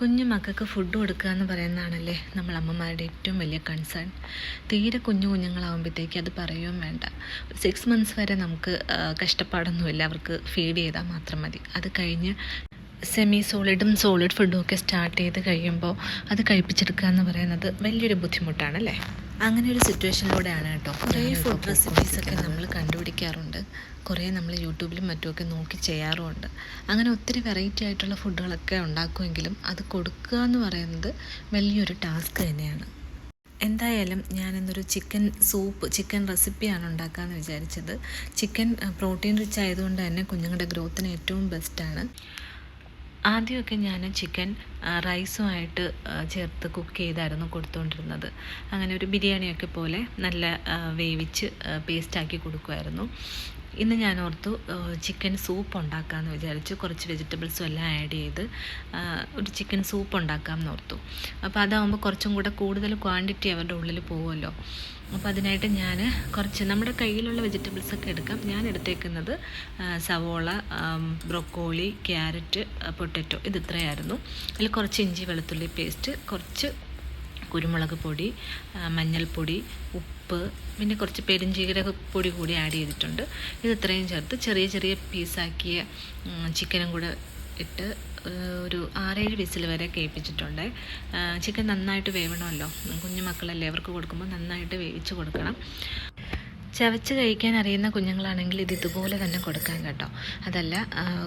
കുഞ്ഞു മക്കൾക്ക് ഫുഡ് കൊടുക്കുക എന്ന് പറയുന്നതാണല്ലേ നമ്മൾ അമ്മമാരുടെ ഏറ്റവും വലിയ കൺസേൺ തീരെ കുഞ്ഞു കുഞ്ഞുങ്ങളാകുമ്പോഴത്തേക്ക് അത് പറയുകയും വേണ്ട. സിക്സ് മന്ത്സ് വരെ നമുക്ക് കഷ്ടപ്പാടൊന്നുമില്ല. അവർക്ക് ഫീഡ് ചെയ്താൽ മാത്രം മതി. അത് കഴിഞ്ഞ് സെമി സോളിഡും സോളിഡ് ഫുഡും ഒക്കെ സ്റ്റാർട്ട് ചെയ്ത് കഴിയുമ്പോൾ അത് കഴിപ്പിച്ചെടുക്കുക എന്ന് പറയുന്നത് വലിയൊരു ബുദ്ധിമുട്ടാണല്ലേ? അങ്ങനെ ഒരു സിറ്റുവേഷനിലൂടെയാണ് കേട്ടോ കുറേ ഫുഡ് റെസിപ്പീസൊക്കെ നമ്മൾ കണ്ടുപിടിക്കാറുണ്ട്. കുറേ നമ്മൾ യൂട്യൂബിലും മറ്റുമൊക്കെ നോക്കി ചെയ്യാറുമുണ്ട്. അങ്ങനെ ഒത്തിരി വെറൈറ്റി ആയിട്ടുള്ള ഫുഡുകളൊക്കെ ഉണ്ടാക്കുമെങ്കിലും അത് കൊടുക്കുക എന്ന് പറയുന്നത് വലിയൊരു ടാസ്ക് തന്നെയാണ്. എന്തായാലും ഞാനിന്നൊരു ചിക്കൻ സൂപ്പ് ചിക്കൻ റെസിപ്പിയാണ് ഉണ്ടാക്കാമെന്ന് വിചാരിച്ചത്. ചിക്കൻ പ്രോട്ടീൻ റിച്ച് ആയതുകൊണ്ട് തന്നെ കുഞ്ഞുങ്ങളുടെ ഗ്രോത്തിന് ഏറ്റവും ബെസ്റ്റാണ് ആദ്യമൊക്കെ ഞാൻ ചിക്കൻ റൈസുമായിട്ട് ചേർത്ത് കുക്ക് ചെയ്തായിരുന്നു കൊടുത്തുകൊണ്ടിരുന്നത് അങ്ങനെ ഒരു ബിരിയാണിയൊക്കെ പോലെ നല്ല വേവിച്ച് പേസ്റ്റാക്കി കൊടുക്കുമായിരുന്നു ഇന്ന് ഞാൻ ഓർത്തു ചിക്കൻ സൂപ്പ് ഉണ്ടാക്കാമെന്ന് വിചാരിച്ചു. കുറച്ച് വെജിറ്റബിൾസും എല്ലാം ആഡ് ചെയ്ത് ഒരു ചിക്കൻ സൂപ്പ് ഉണ്ടാക്കാമെന്ന് ഓർത്തു. അപ്പോൾ അതാകുമ്പോൾ കുറച്ചും കൂടെ കൂടുതൽ ക്വാണ്ടിറ്റി അവരുടെ ഉള്ളിൽ പോകുമല്ലോ അപ്പോൾ അതിനായിട്ട് ഞാൻ കുറച്ച് നമ്മുടെ കയ്യിലുള്ള വെജിറ്റബിൾസ് ഒക്കെ എടുക്കാം. ഞാൻ എടുത്തേക്കുന്നത് സവോള ബ്രൊക്കോളി ക്യാരറ്റ് പൊട്ടറ്റോ ഇത് ഇത്രയായിരുന്നു അതിൽ കുറച്ച് ഇഞ്ചി വെളുത്തുള്ളി പേസ്റ്റ് കുറച്ച് കുരുമുളക് പൊടി മഞ്ഞൾപ്പൊടി ഉപ്പ് പിന്നെ കുറച്ച് പെരുംജീരക പൊടി കൂടി ആഡ് ചെയ്തിട്ടുണ്ട്. ഇത് ഇത്രയും ചേർത്ത് ചെറിയ ചെറിയ പീസാക്കിയ ചിക്കനും കൂടെ ഇട്ട് ഒരു ആറേഴ് വിസിൽ വരെ കേൾപ്പിച്ചിട്ടുണ്ട്. ചിക്കൻ നന്നായിട്ട് വേവണമല്ലോ. കുഞ്ഞു മക്കളല്ലേ അവർക്ക് കൊടുക്കുമ്പോൾ നന്നായിട്ട് വേവിച്ച് കൊടുക്കണം. ചവച്ച് കഴിക്കാൻ അറിയുന്ന കുഞ്ഞുങ്ങളാണെങ്കിൽ ഇത് ഇതുപോലെ തന്നെ കൊടുക്കാൻ കേട്ടോ. അതല്ല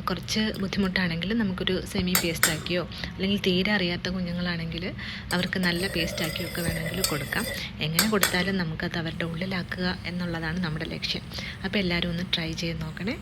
കുറച്ച് ബുദ്ധിമുട്ടാണെങ്കിൽ നമുക്കൊരു സെമി പേസ്റ്റാക്കിയോ അല്ലെങ്കിൽ തീരെ അറിയാത്ത കുഞ്ഞുങ്ങളാണെങ്കിൽ അവർക്ക് നല്ല പേസ്റ്റാക്കിയോ ഒക്കെ വേണമെങ്കിൽ കൊടുക്കാം. എങ്ങനെ കൊടുത്താലും നമുക്കത് അവരുടെ ഉള്ളിലാക്കുക എന്നുള്ളതാണ് നമ്മുടെ ലക്ഷ്യം. അപ്പോൾ എല്ലാവരും ഒന്ന് ട്രൈ ചെയ്ത് നോക്കണേ.